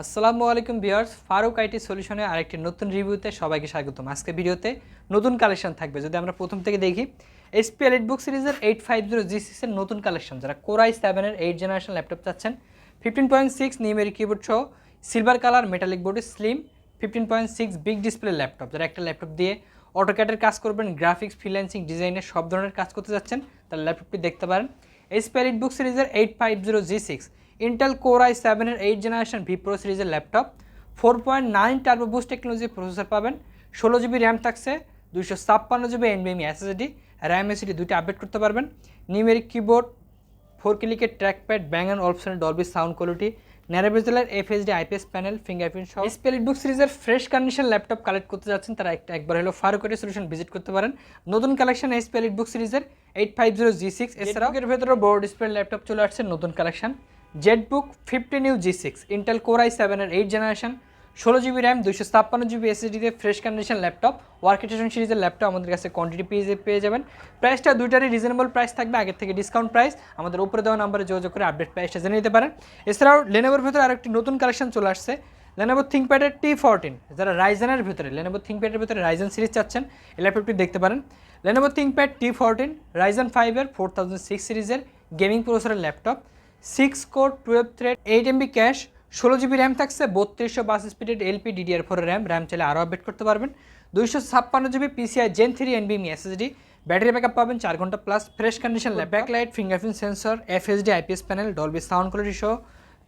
আসসালামু আলাইকুম বিয়ার্স ফারুক আইটি সলিউশনে আরেকটি নতুন রিভিউতে সবাইকে স্বাগতম। আজকে ভিডিওতে নতুন কালেকশন থাকবে। যদি আমরা প্রথম থেকে দেখি এসপি এলিট বুক সিরিজের এইট ফাইভ জিরো জি সিক্সের নতুন কালেকশন। যারা কোরাই সেভেনের এইট জেনারেশন ল্যাপটপ চাচ্ছেন fifteen point six numeric keyboard সহ সিলভার কালার মেটালিক বোর্ডে slim fifteen point six big display laptop যারা একটা ল্যাপটপ দিয়ে অটোক্যাটের কাজ করবেন গ্রাফিক্স ফ্রিল্যান্সিং ডিজাইনের সব ধরনের কাজ করতে যাচ্ছেন তাহলে ল্যাপটপটি দেখতে পারেন। এসপি এলিট বুক সিরিজের eight five zero G six Intel core I সেভেনের এইট জেনারেশন ভি প্রো সিরিজের laptop four point nine turbo boost technology processor পাবেন ষোলো জিবি র্যাম থাকছে দুইশো ছাপ্পান্ন জিবি এনবিএমি এসএসডি র্যাম এসিডি দুটি আপডেট করতে পারবেন নিউমেরিক কিবোর্ড ফোর ক্লিকের ট্র্যাকপ্যাড ব্যাং অ্যান্ড অপশনের ডলবি সাউন্ড কোয়ালিটি ন্যারোভেজেলার এফএসডি আইপিএস প্যানেল ফিঙ্গারপ্রিন্ট সহ স্পেলিট বুক সিরিজের ফ্রেশ কন্ডিশন ল্যাপটপ কালেক্ট করতে যাচ্ছেন তারা একটা একবার হলো ফারুকের সলিউশন ভিজিট করতে পারেন। নতুন কালেকশন স্পেলিট বুক সিরিজের eight five zero G six এছাড়াও এর ভেতরে বড় ডিসপ্লে ল্যাপটপ চলে আসছে নতুন collection ZBook fifteen U G six Intel core i সেভেনের এইট জেনারেশন ষোলো জিবি র্যাম দুইশো ছাপ্পান্ন জিবি এসএসডিতে ফ্রেশ কন্ডিশন ল্যাপটপ ওয়ার্কেটেশন সিরিজের ল্যাপটপ আমাদের কাছে কোয়ান্টিটি পেয়ে পেয়ে যাবেন। প্রাইসটা দুইটারই রিজনেবল প্রাইস থাকবে, আগের থেকে ডিসকাউন্ট প্রাইস আমাদের উপরে দেওয়া নাম্বারে যোগাযোগ করে আপডেট প্রাইসটা জেনে নিতে পারেন। এছাড়াও লেনোভোর ভেতরে আরেকটি নতুন কালেকশন চলে আসছে লেনোভো থিঙ্কপ্যাডের টি ফোরটিন যারা রাইজেনের ভেতরে লেনোভো থিঙ্কপ্যাডের ভেতরে রাইজেন সিরিজ চাচ্ছেন, এই ল্যাপটপটি দেখতে পারেন। Lenovo ThinkPad T fourteen Ryzen ফাইভের ফোর থাউজেন্ড সিক্স সিরিজের গেমিং প্রসেসরের laptop six core twelve thread eight MB cache ষোলো জিবি র্যাম থাকছে বত্রিশশো বাস স্পিডের LP DDR four RAM RAM চাইলে আরও আপডেট করতে পারবেন। দুইশো ছাপ্পান্ন জিবি পিসিআই জেন থ্রি এনবিএমি এসএসডি ব্যাটারি ব্যাকআপ পাবেন চার ঘণ্টা plus fresh condition back light fingerprint sensor FHD IPS panel Dolby sound quality সহ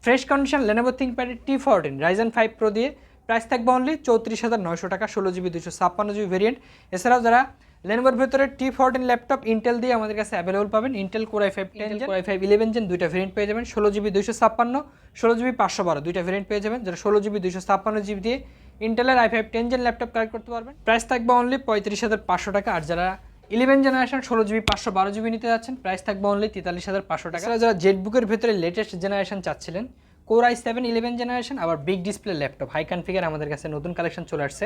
fresh condition Lenovo ThinkPad T fourteen Ryzen five pro দিয়ে প্রাইস থাকবে অনলি চৌত্রিশ হাজার নয়শো টাকা ষোলো জিবি দুশো ছাপ্পান্ন জিবি ভেরিয়েন্ট এছাড়াও যারা লেনোভোর ভেতরে টি ফোরটিন ল্যাপটপ ইন্টেল দিয়ে আমাদের কাছে অ্যাভেলেবল পাবেন Intel core I five ten core I five eleven gen দুইটা ভেরিয়েন্ট পেয়ে যাবেন ষোলো জিবি দুইশো ছাপ্পান্ন ষোলো জিবি পাঁচশো বারো দুইটা ভেরিয়েন্ট পেয়ে যাবেন যারা ষোলো জিবি দুইশো ছাপ্পান্ন জিবি দিয়ে ইন্টেলের I five ten gen laptop collect করতে পারবেন। প্রাইস থাকবে অনলি পঁয়ত্রিশ হাজার পাঁচশো টাকা আর যারা ইলেভেন জেনারেশন ষোলো জিবি পাঁচশো বারো জিবি নিতে যাচ্ছেন প্রাইস থাকবে অনলি তেতাল্লিশ হাজার পাঁচশো টাকা। যারা জেটবুকের ভেতরে লেটেস্ট জেনারেশন চাচ্ছিলেন core I seven eleven generation আবার big display laptop high configure আমাদের কাছে নতুন কালেকশন চলে আসছে।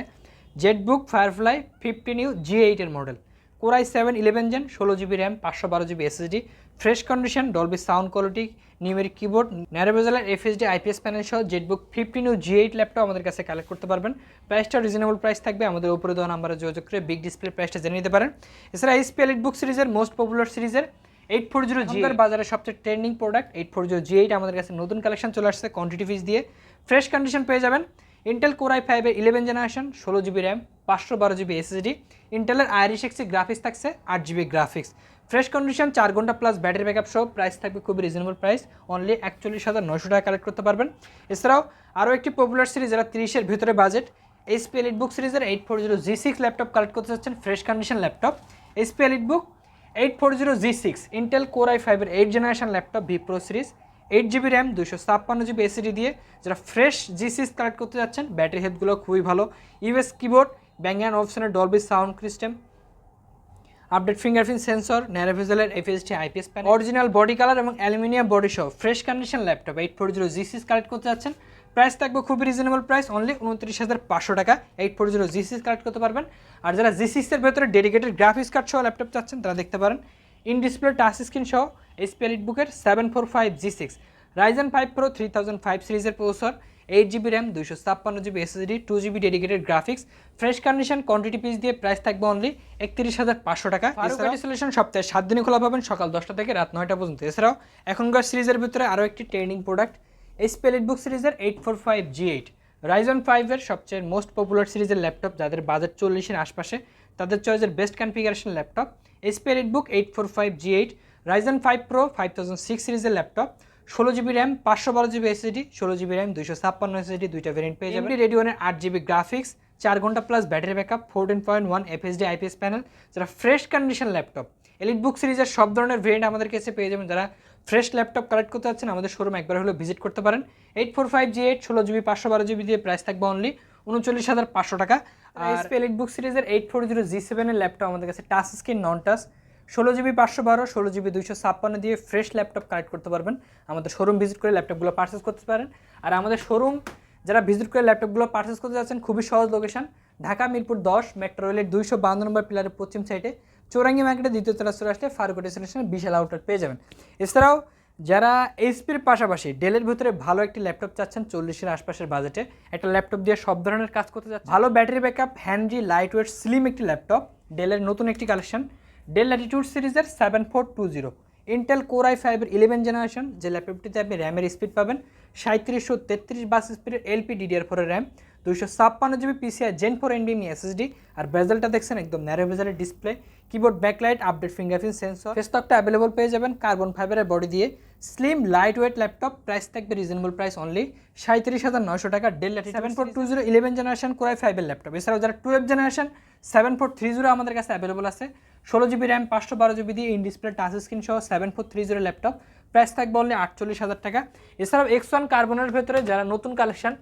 ZBook Firefly fifteen U G এইটের model core I seven eleven gen ষোলো জিবি র্যাম পাঁচশো বারো GB SSD fresh condition Dolby sound quality numeric keyboard ন্যারোভেজালার FHD IPS panel সহ ZBook fifteen U G eight laptop আমাদের কাছে collect করতে পারবেন। প্রাইসটা রিজনেবল প্রাইস থাকবে, আমাদের উপরে দেওয়া নাম্বারে যোগাযোগ করে বিগ ডিসপ্লে প্রাইসটা জেনে নিতে পারেন। এছাড়া এইচপি এলিট বুক সিরিজের মোস্ট পপুলার সিরিজের এইট ফোর জিরো জি বাজারে সবচেয়ে trending product eight four zero G eight আমাদের কাছে নতুন কালেকশন চলে আসছে কোয়ান্টিটি ফিস দিয়ে। ফ্রেশ কন্ডিশন পেয়ে যাবেন। ইন্টেল কোরাই ফাইভের ইলেভেন জেনারেশন ষোলো জিবি র্যাম পাঁচশো বারো জিবি এসএসডি ইন্টেলের আইরিশ এক্সি গ্রাফিক্স থাকছে, আট জিবি গ্রাফিক্স ফ্রেশ কন্ডিশন চার ঘণ্টা প্লাস ব্যাটারি ব্যাকআপ সহ প্রাইস থাকবে খুবই রিজনেবল প্রাইস অনলি একচল্লিশ হাজার নয়শো টাকা কালেক্ট করতে পারবেন। এছাড়াও আরও একটি পপুলার সিরিজ যারা তিরিশের ভিতরে বাজেট এইচপি এলিট বুক সিরিজের eight four zero G six laptop collect করতে চাচ্ছেন fresh condition laptop HP EliteBook eight four zero G six Intel core I ফাইভের eight generation laptop vPro series eight GB RAM দুশো ছাপ্পান্ন GB SSD দিয়ে যারা fresh জি six collect করতে যাচ্ছেন battery হেলথগুলো খুবই ভালো। ইউএস কিবোর্ড ব্যাং অ্যান্ড অপশনের Dolby sound system update fingerprint sensor ন্যারোভেজালের FHD IPS panel original body colour এবং অ্যালুমিনিয়াম বডি সহ fresh condition laptop eight four zero G six collect করতে যাচ্ছেন। প্রাইস থাকবে খুবই রিজনেবল প্রাইস অনলি উনত্রিশ হাজার পাঁচশো টাকা। Eight four zero G six collect করতে পারবেন। আর যারা জি সিক্সের ভেতরে ডেডিকেটেড গ্রাফিক্স কার্ড সহ ল্যাপটপ চাচ্ছেন তারা দেখতে পারেন। ইন ডিসপ্লে টাচ স্ক্রিন সহ এইচপি এলিট বুকের seven four five G six Ryzen five pro three thousand five সিরিজের প্রসেসর এইট জিবি র্যাম দুইশো ছাপ্পান্ন GB SSD two GB dedicated graphics fresh condition quantity piece দিয়ে প্রাইস থাকবে only একত্রিশ হাজার পাঁচশো টাকা। সলিউশন সপ্তাহে সাত দিনে খোলা পাবেন সকাল দশটা থেকে রাত নয়টা পর্যন্ত। এছাড়াও এখনকার সিরিজের ভিতরে আরও একটি ট্রেনিং প্রোডাক্ট এইচপি বুক সিরিজের eight four five G eight Ryzen ফাইভের সবচেয়ে মোস্ট পপুলার সিরিজের ল্যাপটপ যাদের বাজেট চল্লিশের আশপাশে, তাদের চয়েসের best configuration laptop HP book eight four five G eight Ryzen five pro five thousand six সিরিজের ল্যাপটপ ষোলো জিবি র্যাম পাঁচশো বারো জিবি এসএসডি ষোলো জিবি র্যাম দুইশো ছাপ্পান্ন এসএসডি দুইটা ভেরিয়েন্ট পেয়ে যাবেন। রেডিওনের আট জিবি গ্রাফিক্স চার ঘণ্টা plus battery backup fourteen point one FHD IPS panel যারা ফ্রেশ কন্ডিশন ল্যাপটপ এলিট বুক সিরিজের সব ধরনের ভেরিয়েন্ট আমাদের কাছে পেয়ে যাবেন। যারা ফ্রেশ ল্যাপটপ কালেক্ট করতে যাচ্ছেন আমাদের শোরুম একবার হলেও ভিজিট করতে পারেন। Eight four five G eight ষোলো জিবি পাঁচশো বারো জিবি দিয়ে প্রাইস থাকবে অনলি উনচল্লিশ হাজার পাঁচশো টাকা। আর এলিট বুক সিরিজের এইট ফোর জিরো জি সেভেনের ল্যাপটপ আমাদের কাছে টাচ স্ক্রিন নন টাচ ষোলো জিবি পাঁচশো বারো ষোলো জিবি দুইশো ছাপ্পান্ন দিয়ে ফ্রেশ ল্যাপটপ কালেক্ট করতে পারবেন। আমাদের শোরুম ভিজিট করে ল্যাপটপগুলো পারচেস করতে পারেন। আর আমাদের শোরুম যারা ভিজিট করে ল্যাপটপগুলো পারচেস করতে যাচ্ছেন খুবই সহজ লোকেশন ঢাকা মিরপুর দশ মেট্রো রেলের দুইশো বান্ন নম্বর পিলারের পশ্চিম সাইডে চৌরাঙ্গি মার্কেটে দ্বিতীয় তলা চলে আসলে ফারুক ডেস্টিনেশনে বিশাল আউটলেট পেয়ে যাবেন। এছাড়াও, যারা এইচপির পাশাপাশি ডেলের ভিতরে ভালো একটি ল্যাপটপ চাচ্ছেন, চল্লিশের আশপাশের বাজেটে একটা ল্যাপটপ দিয়ে সব ধরনের কাজ করতে যাচ্ছে ভালো battery backup handy light weight slim একটি ল্যাপটপ ডেলের নতুন একটি কালেকশন ডেল ল্যাটিটিউড সিরিজের seven four two zero Intel core I ফাইভের ইলেভেন জেনারেশন যে ল্যাপটপটিতে আপনি র্যামের স্পিড পাবেন সাঁত্রিশশো তেত্রিশ বাস স্পিডের এলপি ডিডিআর ফোরের র্যাম দুইশো ছাপ্পান্ন জিবি পিসিআই জেন ফোর এনডিএমই এসএসডি আর বেজেলটা দেখছেন একদম narrow বেজেলের display keyboard backlight update fingerprint sensor স্টকটা অ্যাভেলেবল পেয়ে যাবেন কার্বন ফাইবারের বডি দিয়ে। Slim light weight laptop price থাকবে রিজনেবল প্রাইস অনলি সাঁত্রিশ হাজার নয়শো টাকা Dell seven four two zero eleven generation core I ফাইভের ল্যাপটপ এছাড়াও যারা twelve generation seven four three zero আমাদের কাছে অ্যাভেলেবল আছে। ষোলো জিবি র্যাম পাঁচশো বারো জিবি দিয়ে ইন ডিসপ্লে টাচ স্ক্রিন সহ seven four three zero laptop price থাকবে অনলি আটচল্লিশ হাজার টাকা। এছাড়াও এক্স ওয়ান কার্বনের ভেতরে যারা নতুন কালেকশন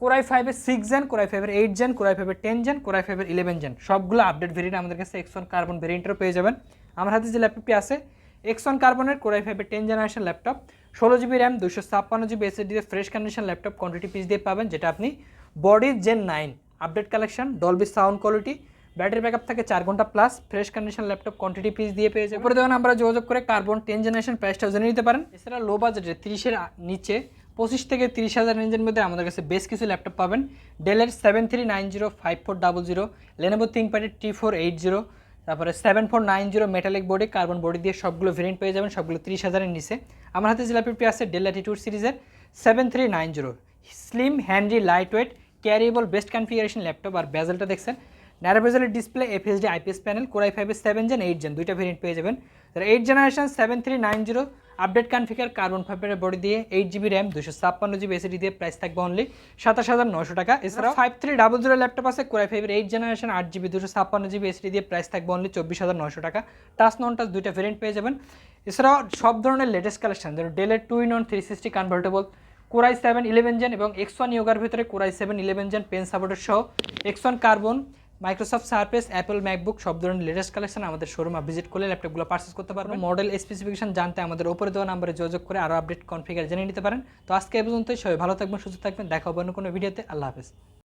কোরাই ফাইভের সিক্স জেন কোরাই ফাইভের এইট জেন কোরাই ফাইভের টেন জেন কোরাই ফাইভের ইলেভেন জেন সবগুলো আপডেট ভেরিয়েন্ট আমাদের কাছে এক্স ওয়ান কার্বন ভেরিয়েন্টেরও পেয়ে যাবেন। আমার হাতে যে ল্যাপটপটি আছে এক্স ওয়ান কার্বনের কোরাই ফাইভের টেন জেনারেশন ল্যাপটপ ষোলো জিবি র্যাম দুশো ছাপ্পান্ন জিবি এসএসডি দিয়ে fresh condition laptop quantity piece দিয়ে পাবেন, যেটা আপনি body gen nine update collection Dolby sound quality battery backup থাকে চার ঘণ্টা plus fresh condition laptop quantity piece দিয়ে পেয়ে যাবে উপরে দেখুন আমরা যোগাযোগ করে কার্বন টেন জেনারেশন প্রাইসটাও জেনে নিতে পারেন। এছাড়া লো বাজেটে তিরিশের নিচে পঁচিশ থেকে তিরিশ হাজার রেঞ্জের মধ্যে আমাদের কাছে বেশ কিছু ল্যাপটপ পাবেন। ডেলের seven three nine zero five four double zero Lenovo থিঙ্কপ্যাডের T four eight zero তারপরে seven four nine zero metallic body carbon body দিয়ে সবগুলো ভেরিয়েন্ট পেয়ে যাবেন, সবগুলো তিরিশ হাজারের নিচে। আমার হাতে যে ল্যাপটপটি আছে ডেল ল্যাটিটিউড সিরিজের seven three nine zero slim handy light weight carriable best configuration laptop আর বেজেলটা দেখছেন narrow বেজেলের display FHD IPS panel core I ফাইভের সেভেন জেন এইট জেন দুইটা ভেরিয়েন্ট পেয়ে যাবেন। Eight generation seven three nine zero update configure carbon ফাইবারের body দিয়ে eight GB RAM দুশো ছাপ্পান্ন জিবি এসিডি দিয়ে প্রাইস থাকবে অনলি সাতাশ হাজার নশো টাকা। এছাড়াও five three double zero laptop আছে কোরাই ফাইভের এইট জেনারেশন আট জিবি দুশো ছাপ্পান্ন জিবি এসিডি দিয়ে প্রাইস থাকবে অনলি চব্বিশ হাজার নশো টাকা। টাচ নন টাচ দুইটা ভেরিয়েন্ট পেয়ে যাবেন। এছাড়াও সব ধরনের লেটেস্ট কালেকশন যেমন ডেলের two in one three sixty convertible core I seven eleven gen এবং এক্স ওয়ান ইয়োগার ভিতরে core I seven eleven gen pen সাপোর্টের সহ X one carbon Microsoft Surface Apple MacBook সব ধরনের লেটেস্ট কালেকশন আমাদের শোরুমে ভিজিট করলে ল্যাপটপগুলো পারচেস করতে পারবেন। মডেল স্পেসিফিকেশন জানতে আমাদের ওপরে দেওয়া নাম্বারে যোগাযোগ করে আরও আপডেট কনফিগার জেনে নিতে পারেন। তো আজকে এ পর্যন্তই সবাই ভালো থাকবেন সুস্থ থাকবেন দেখা হবে অন্য কোনো ভিডিওতে আল্লাহ হাফেজ।